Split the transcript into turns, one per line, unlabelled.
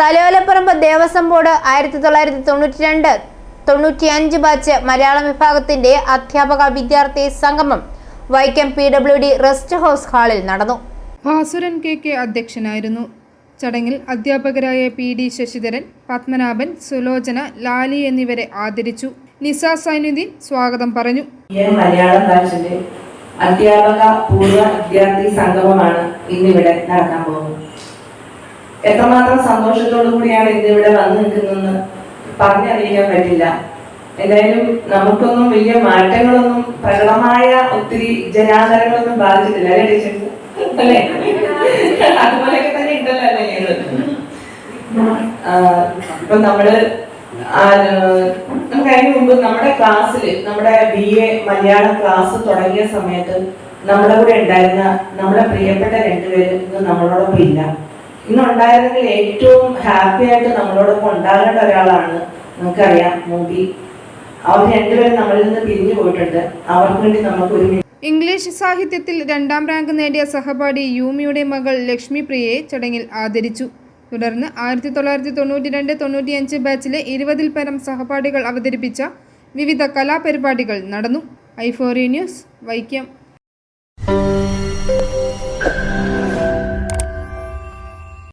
Thalayolaparambu Devaswom board ആയിരത്തി തൊള്ളായിരത്തി തൊണ്ണൂറ്റി രണ്ട് തൊണ്ണൂറ്റിയഞ്ച് ബാച്ച് മലയാളം വിഭാഗത്തിന്റെ അധ്യാപക വിദ്യാർത്ഥി സംഗമം Vaikom P W D rest house ഹാളിൽ നടന്നു.
ഭാസുരൻ കെ കെ അധ്യക്ഷനായിരുന്നു. ചടങ്ങിൽ അധ്യാപകരായ പി ഡി ശശിധരൻ പത്മനാഭൻ സുലോചന ലാലി എന്നിവരെ ആദരിച്ചു. നിസാ സൈനുദ്ദീൻ സ്വാഗതം പറഞ്ഞു.
ഈ മലയാളം ഭാഷയുടെ അധ്യാപക പൂർവ വിദ്യാർത്ഥി സംഗമമാണ് ഇന്നിവിടെ നടക്കാൻ പോകുന്നത്. എത്രമാത്രം സന്തോഷത്തോടു കൂടിയാണ് ഇത് ഇവിടെ വന്നു നിൽക്കുന്നതെന്ന് പറഞ്ഞറിയിക്കാൻ പറ്റില്ല. എന്തായാലും നമുക്കൊന്നും വലിയ മാറ്റങ്ങളൊന്നും പ്രകടമായ ഒത്തിരി ജനാധാരങ്ങളൊന്നും ബാധിച്ചിട്ടില്ല അല്ലേ ടീച്ചേഴ്സ്? അല്ലേ? അതുപോലെയൊക്കെ തന്നെ ഉണ്ടല്ലോ അല്ലേ ഞങ്ങൾ? ഇപ്പൊ നമ്മൾ നമുക്ക് അതിന് മുമ്പ് നമ്മുടെ ക്ലാസ്സിൽ നമ്മുടെ ബി എ മലയാളം ക്ലാസ് തുടങ്ങിയ സമയത്ത് നമ്മുടെ കൂടെ ഉണ്ടായിരുന്ന നമ്മുടെ പ്രിയപ്പെട്ട രണ്ടുപേരും ഇന്ന് നമ്മളോടൊപ്പം ഇല്ല. ഇന്ന് ഉണ്ടായിരുന്നെങ്കിൽ ഏറ്റവും ഹാപ്പി ആയിട്ട് നമ്മളോടൊപ്പം ഉണ്ടാകേണ്ട ഒരാളാണ് നമുക്കറിയാം മോദി. അവർ രണ്ടുപേരും നമ്മളിൽ നിന്ന് പിരിഞ്ഞു പോയിട്ടുണ്ട്. അവർക്ക് വേണ്ടി നമുക്ക് ഒരു
ഇംഗ്ലീഷ് സാഹിത്യത്തിൽ രണ്ടാം റാങ്ക് നേടിയ സഹപാഠി യൂമിയുടെ മകൾ ലക്ഷ്മി പ്രിയയെ ചടങ്ങിൽ ആദരിച്ചു. തുടർന്ന് ആയിരത്തി തൊള്ളായിരത്തി തൊണ്ണൂറ്റി രണ്ട് തൊണ്ണൂറ്റിയഞ്ച് ബാച്ചിലെ ഇരുപതിൽ പരം സഹപാഠികൾ അവതരിപ്പിച്ച വിവിധ കലാപരിപാടികൾ നടന്നു. ഐഫോറി ന്യൂസ് വൈക്കം.